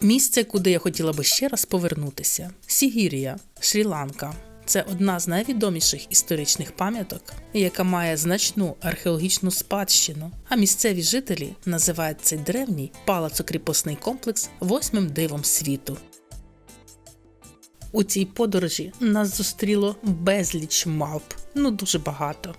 Місце, куди я хотіла би ще раз повернутися Сігірія, Шрі-Ланка. Це одна з найвідоміших історичних пам'яток, яка має значну археологічну спадщину. А місцеві жителі називають цей древній палацокріпосний комплекс восьмим дивом світу. У цій подорожі нас зустріло безліч мавп, ну дуже багато.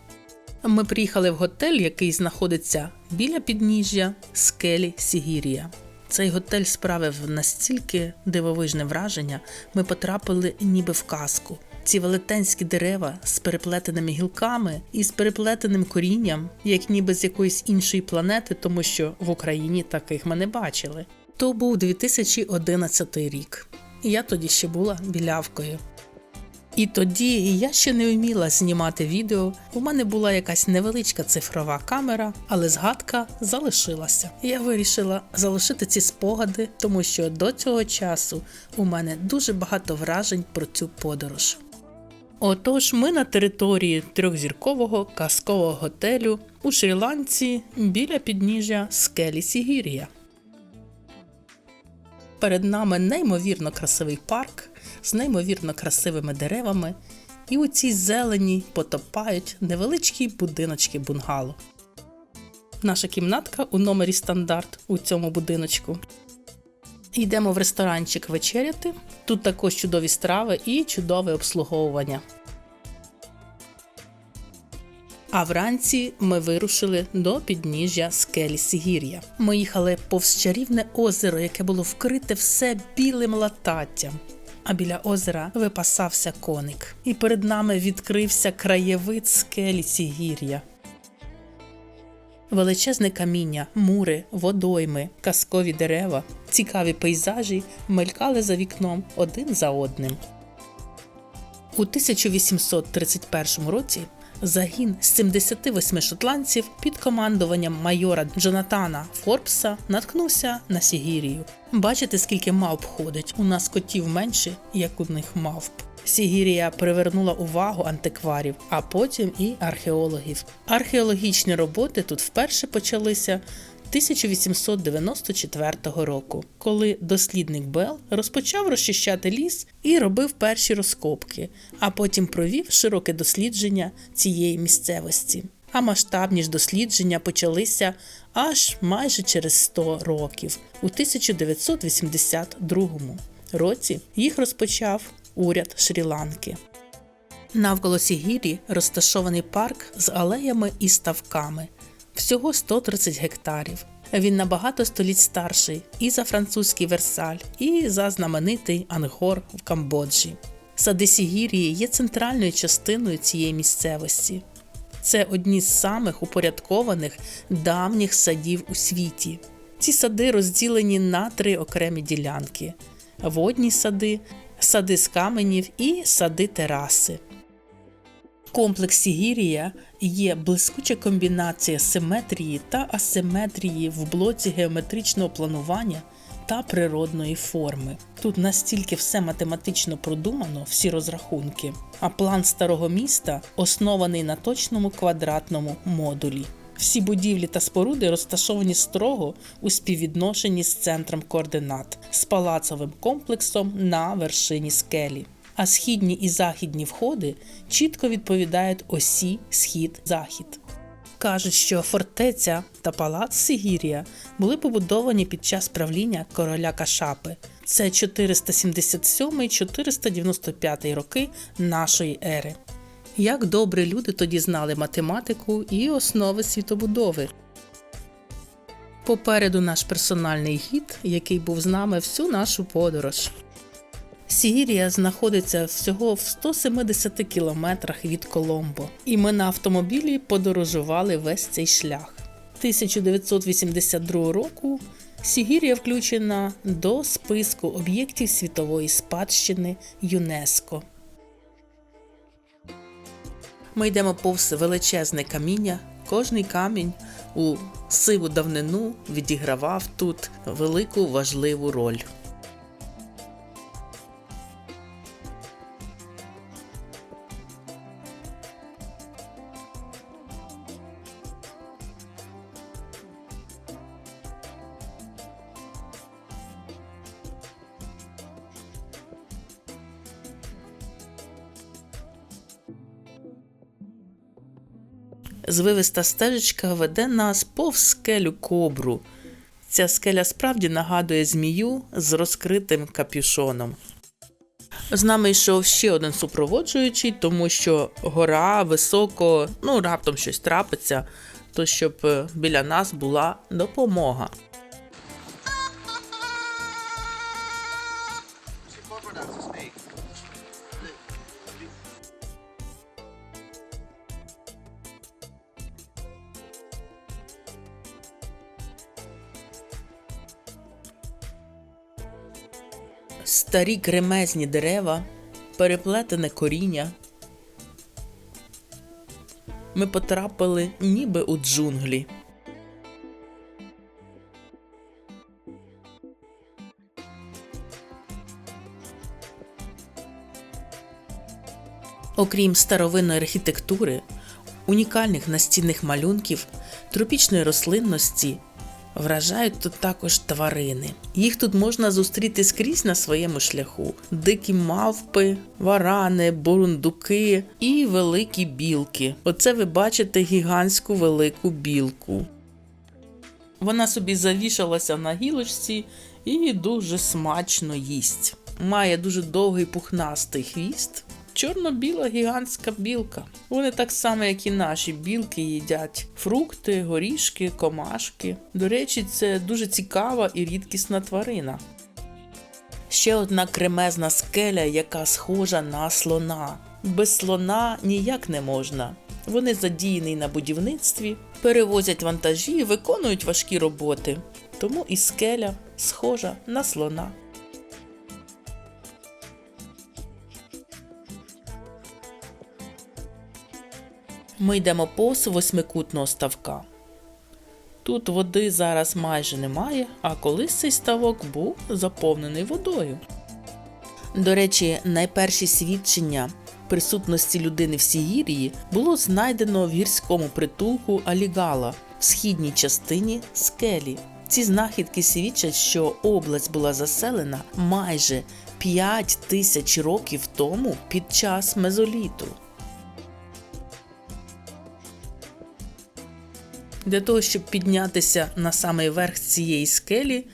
Ми приїхали в готель, який знаходиться біля підніжжя скелі Сігірія. Цей готель справив настільки дивовижне враження, ми потрапили ніби в казку. Ці велетенські дерева з переплетеними гілками і з переплетеним корінням, як ніби з якоїсь іншої планети, тому що в Україні таких ми не бачили. То був 2011 рік. Я тоді ще була білявкою. І тоді я ще не вміла знімати відео. У мене була якась невеличка цифрова камера, але згадка залишилася. Я вирішила залишити ці спогади, тому що до цього часу у мене дуже багато вражень про цю подорож. Отож, ми на території трьохзіркового казкового готелю у Шрі-Ланці біля підніжжя скелі Сігір'я. Перед нами неймовірно красивий парк з неймовірно красивими деревами, і у цій зелені потопають невеличкі будиночки бунгало. Наша кімнатка у номері стандарт у цьому будиночку. Йдемо в ресторанчик вечеряти. Тут також чудові страви і чудове обслуговування. А вранці ми вирушили до підніжжя скелі Сігір'я. Ми їхали повз чарівне озеро, яке було вкрите все білим лататтям. А біля озера випасався коник, і перед нами відкрився краєвид скелі Сігір'я. Величезне каміння, мури, водойми, казкові дерева, цікаві пейзажі мелькали за вікном один за одним. У 1831 році загін з 78 шотландців під командуванням майора Джонатана Форбса наткнувся на Сігірію. Бачите, скільки мавп ходить? У нас котів менше, як у них мавп. Сігірія привернула увагу антикварів, а потім і археологів. Археологічні роботи тут вперше почалися 1894 року, коли дослідник Белл розпочав розчищати ліс і робив перші розкопки, а потім провів широке дослідження цієї місцевості. А масштабні ж дослідження почалися аж майже через 100 років, у 1982 році їх розпочав уряд Шрі-Ланки. Навколо Сігірі розташований парк з алеями і ставками, всього 130 гектарів. Він на багато століть старший і за французький Версаль, і за знаменитий Ангор в Камбоджі. Сади Сігірії є центральною частиною цієї місцевості. Це одні з самих упорядкованих давніх садів у світі. Ці сади розділені на три окремі ділянки: водні сади, сади з каменів і сади тераси. Комплекс Сігірія є блискуча комбінація симетрії та асиметрії в блоці геометричного планування та природної форми. Тут настільки все математично продумано, всі розрахунки, а план старого міста оснований на точному квадратному модулі. Всі будівлі та споруди розташовані строго у співвідношенні з центром координат з палацовим комплексом на вершині скелі а східні і західні входи чітко відповідають осі схід-захід. Кажуть, що фортеця та палац Сигірія були побудовані під час правління короля Кашапи. Це 477-495 роки нашої ери. Як добре люди тоді знали математику і основи світобудови. Попереду наш персональний гід, який був з нами всю нашу подорож. Сігірія знаходиться всього в 170 кілометрах від Коломбо, і ми на автомобілі подорожували весь цей шлях. 1982 року Сігірія включена до списку об'єктів світової спадщини ЮНЕСКО. Ми йдемо повз величезне каміння. Кожний камінь у сиву давнину відігравав тут велику важливу роль. Звивиста стежечка веде нас повз скелю кобру. Ця скеля справді нагадує змію з розкритим капюшоном. З нами йшов ще один супроводжуючий, тому що гора високо, ну раптом щось трапиться, то щоб е, біля нас була допомога. Старі кремезні дерева, переплетене коріння. Ми потрапили ніби у джунглі. Окрім старовинної архітектури, унікальних настінних малюнків, тропічної рослинності, вражають тут також тварини. Їх тут можна зустріти скрізь на своєму шляху: дикі мавпи, варани, бурундуки і великі білки. Оце ви бачите гігантську велику білку. Вона собі завішалася на гілочці і дуже смачно їсть. Має дуже довгий пухнастий хвіст. Чорно-біла гігантська білка. Вони так само, як і наші білки, їдять фрукти, горішки, комашки. До речі, це дуже цікава і рідкісна тварина. Ще одна кремезна скеля, яка схожа на слона. Без слона ніяк не можна. Вони задіяні на будівництві, перевозять вантажі виконують важкі роботи. Тому і скеля схожа на слона. Ми йдемо повз восьмикутного ставка. Тут води зараз майже немає, а колись цей ставок був заповнений водою. До речі, найперші свідчення присутності людини в Сігірії було знайдено в гірському притулку Алігала в східній частині скелі. Ці знахідки свідчать, що область була заселена майже 5 тисяч років тому під час мезоліту. Для того, щоб піднятися на самий верх цієї скелі,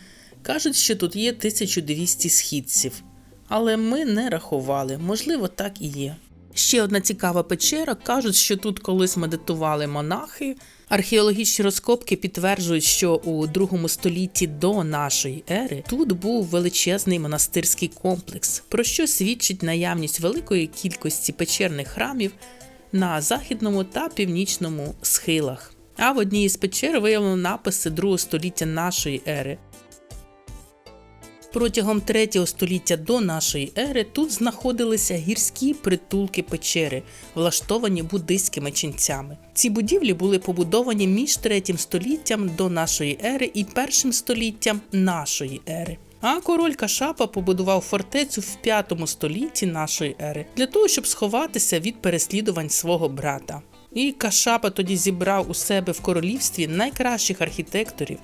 кажуть, що тут є 1200 східців. Але ми не рахували, можливо, так і є. Ще одна цікава печера. Кажуть, що тут колись медитували монахи. Археологічні розкопки підтверджують, що у другому столітті до нашої ери тут був величезний монастирський комплекс, про що свідчить наявність великої кількості печерних храмів на західному та північному схилах. А в одній із печер виявлено написи другого століття нашої ери. Протягом 3 століття до нашої ери тут знаходилися гірські притулки печери, влаштовані буддийськими ченцями. Ці будівлі були побудовані між 3 століттям до нашої ери і 1 століттям нашої ери. А король Кашапа побудував фортецю в 5 столітті нашої ери для того, щоб сховатися від переслідувань свого брата. І Кашапа тоді зібрав у себе в королівстві найкращих архітекторів,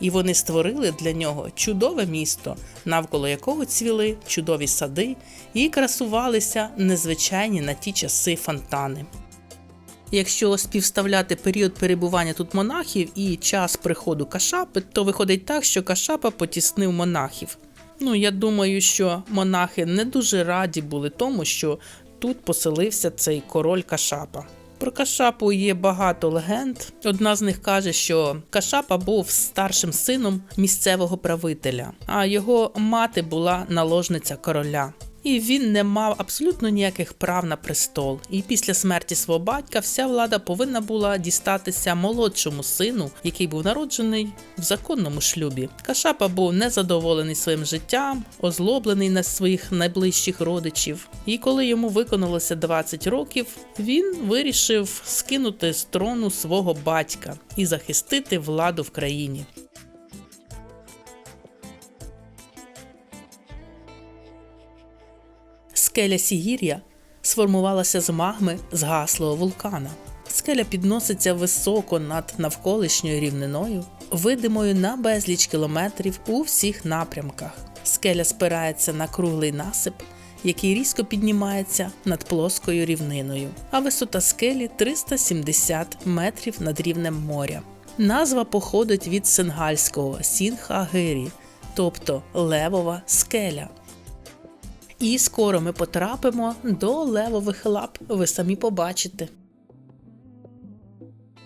і вони створили для нього чудове місто, навколо якого цвіли чудові сади і красувалися незвичайні на ті часи фонтани. Якщо співставляти період перебування тут монахів і час приходу Кашапи, то виходить так, що Кашапа потіснив монахів. Ну, я думаю, що монахи не дуже раді були тому, що тут поселився цей король Кашапа. Про Кашапу є багато легенд. Одна з них каже, що Кашапа був старшим сином місцевого правителя, а його мати була наложниця короля. І він не мав абсолютно ніяких прав на престол. І після смерті свого батька вся влада повинна була дістатися молодшому сину, який був народжений в законному шлюбі. Кашапа був незадоволений своїм життям, озлоблений на своїх найближчих родичів. І коли йому виконалося 20 років, він вирішив скинути з трону свого батька і захистити владу в країні. Скеля Сігір'я сформувалася з магми згаслого вулкана. Скеля підноситься високо над навколишньою рівниною, видимою на безліч кілометрів у всіх напрямках. Скеля спирається на круглий насип, який різко піднімається над плоскою рівниною, а висота скелі 370 метрів над рівнем моря. Назва походить від сингальського Сінха-Гирі, тобто левова скеля. І скоро ми потрапимо до левових лап, ви самі побачите.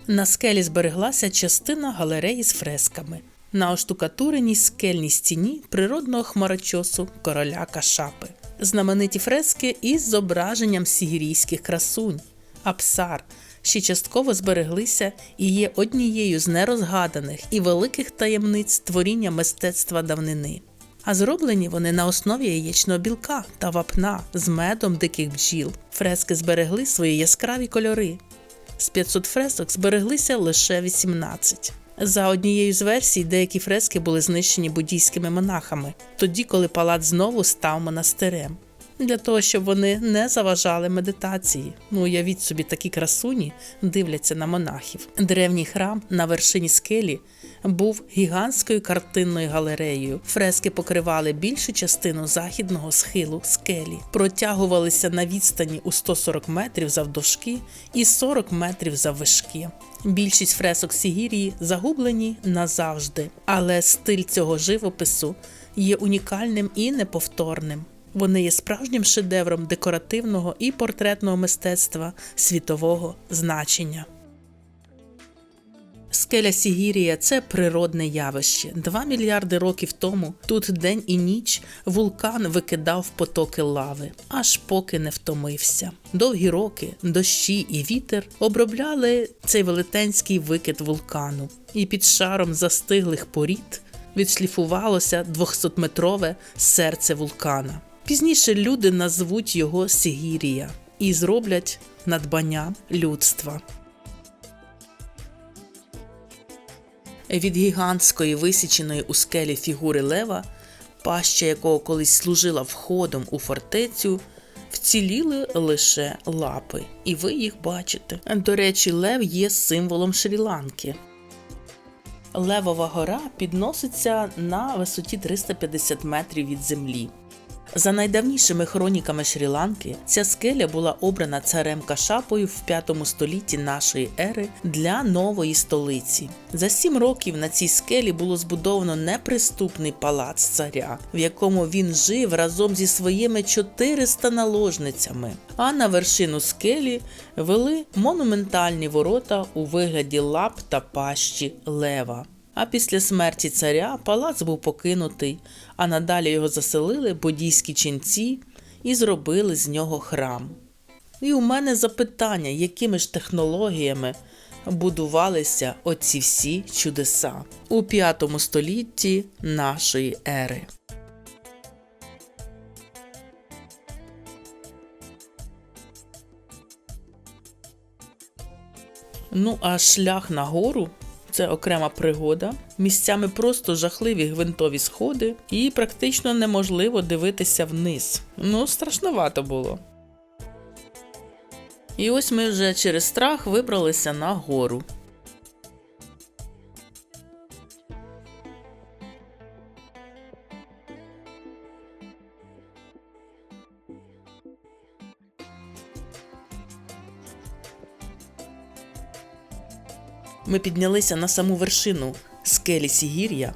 На скелі збереглася частина галереї з фресками. На оштукатуреній скельній стіні природного хмарочосу короля Кашапи. Знамениті фрески із зображенням сігірійських красунь, Апсар, ще частково збереглися і є однією з нерозгаданих і великих таємниць творіння мистецтва давнини. А зроблені вони на основі яєчного білка та вапна з медом диких бджіл. Фрески зберегли свої яскраві кольори. З 500 фресок збереглися лише 18. За однією з версій, деякі фрески були знищені буддійськими монахами, тоді, коли палац знову став монастирем. Для того, щоб вони не заважали медитації. Ну, уявіть собі, такі красуні дивляться на монахів. Древній храм на вершині скелі був гігантською картинною галереєю. Фрески покривали більшу частину західного схилу скелі, протягувалися на відстані у 140 метрів завдовжки і 40 метрів заввишки. Більшість фресок Сігірії загублені назавжди, але стиль цього живопису є унікальним і неповторним. Вони є справжнім шедевром декоративного і портретного мистецтва світового значення. Скеля Сігірія це природне явище. Два мільярди років тому тут день і ніч вулкан викидав потоки лави, аж поки не втомився. Довгі роки, дощі і вітер обробляли цей велетенський викид вулкану, і під шаром застиглих порід відшліфувалося 200-метрове серце вулкана. Пізніше люди назвуть його Сігірія і зроблять надбання людства. Від гігантської висіченої у скелі фігури лева, паща якого колись служила входом у фортецю, вціліли лише лапи, і ви їх бачите. До речі, лев є символом Шрі-Ланки. Левова гора підноситься на висоті 350 метрів від землі. За найдавнішими хроніками Шрі-Ланки, ця скеля була обрана царем Кашапою в 5 столітті нашої ери для нової столиці. За сім років на цій скелі було збудовано неприступний палац царя, в якому він жив разом зі своїми 400 наложницями. А на вершину скелі вели монументальні ворота у вигляді лап та пащі лева. А після смерті царя палац був покинутий, а надалі його заселили буддійські ченці і зробили з нього храм. І у мене запитання, якими ж технологіями будувалися оці всі чудеса у п'ятому столітті нашої ери. Ну, а шлях на гору це окрема пригода. Місцями просто жахливі гвинтові сходи, і практично неможливо дивитися вниз. Ну, страшновато було. І ось ми вже через страх вибралися на гору. Ми піднялися на саму вершину скелі Сігір'я,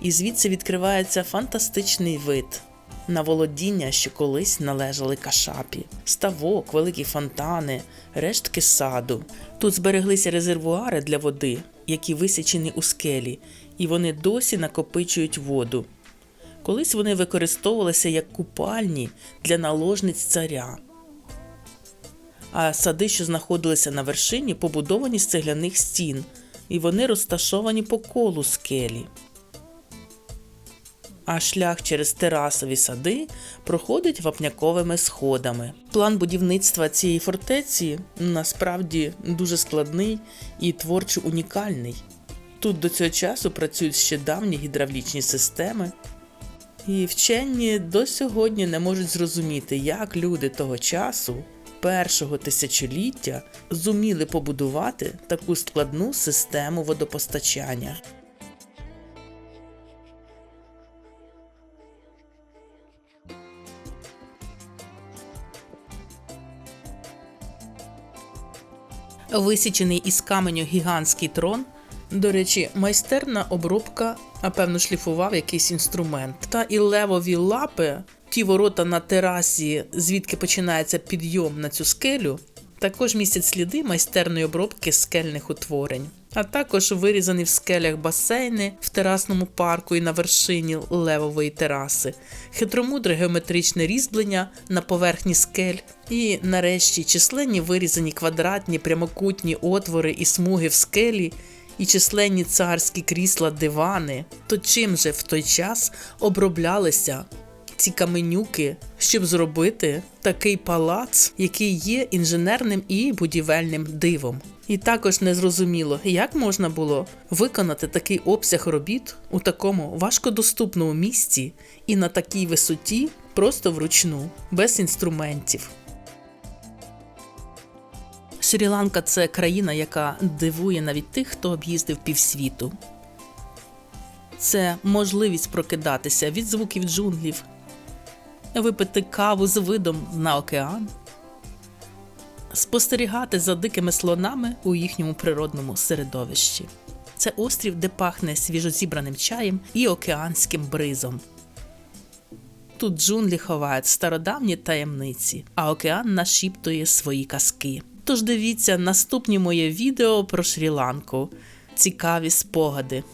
і звідси відкривається фантастичний вид на володіння, що колись належали кашапі, ставок, великі фонтани, рештки саду. Тут збереглися резервуари для води, які висічені у скелі, і вони досі накопичують воду. Колись вони використовувалися як купальні для наложниць царя а сади, що знаходилися на вершині, побудовані з цегляних стін, і вони розташовані по колу скелі. А шлях через терасові сади проходить вапняковими сходами. План будівництва цієї фортеці насправді дуже складний і творчо унікальний. Тут до цього часу працюють ще давні гідравлічні системи, і вчені до сьогодні не можуть зрозуміти, як люди того часу першого тисячоліття зуміли побудувати таку складну систему водопостачання. Висічений із каменю гігантський трон до речі, майстерна обробка, а певно, шліфував якийсь інструмент. Та і левові лапи, ті ворота на терасі, звідки починається підйом на цю скелю, також містять сліди майстерної обробки скельних утворень. А також вирізані в скелях басейни в терасному парку і на вершині левової тераси, хитромудре геометричне різьблення на поверхні скель, і нарешті численні вирізані квадратні прямокутні отвори і смуги в скелі, і численні царські крісла дивани. То чим же в той час оброблялися ці каменюки, щоб зробити такий палац, який є інженерним і будівельним дивом. І також незрозуміло, як можна було виконати такий обсяг робіт у такому важкодоступному місці і на такій висоті, просто вручну, без інструментів. Шрі-Ланка це країна, яка дивує навіть тих, хто об'їздив півсвіту. Це можливість прокидатися від звуків джунглів, випити каву з видом на океан, спостерігати за дикими слонами у їхньому природному середовищі. Це острів, де пахне свіжозібраним чаєм і океанським бризом. Тут джунглі ховають стародавні таємниці, а океан нашіптує свої казки. Тож дивіться наступні моє відео про Шрі-Ланку. Цікаві спогади.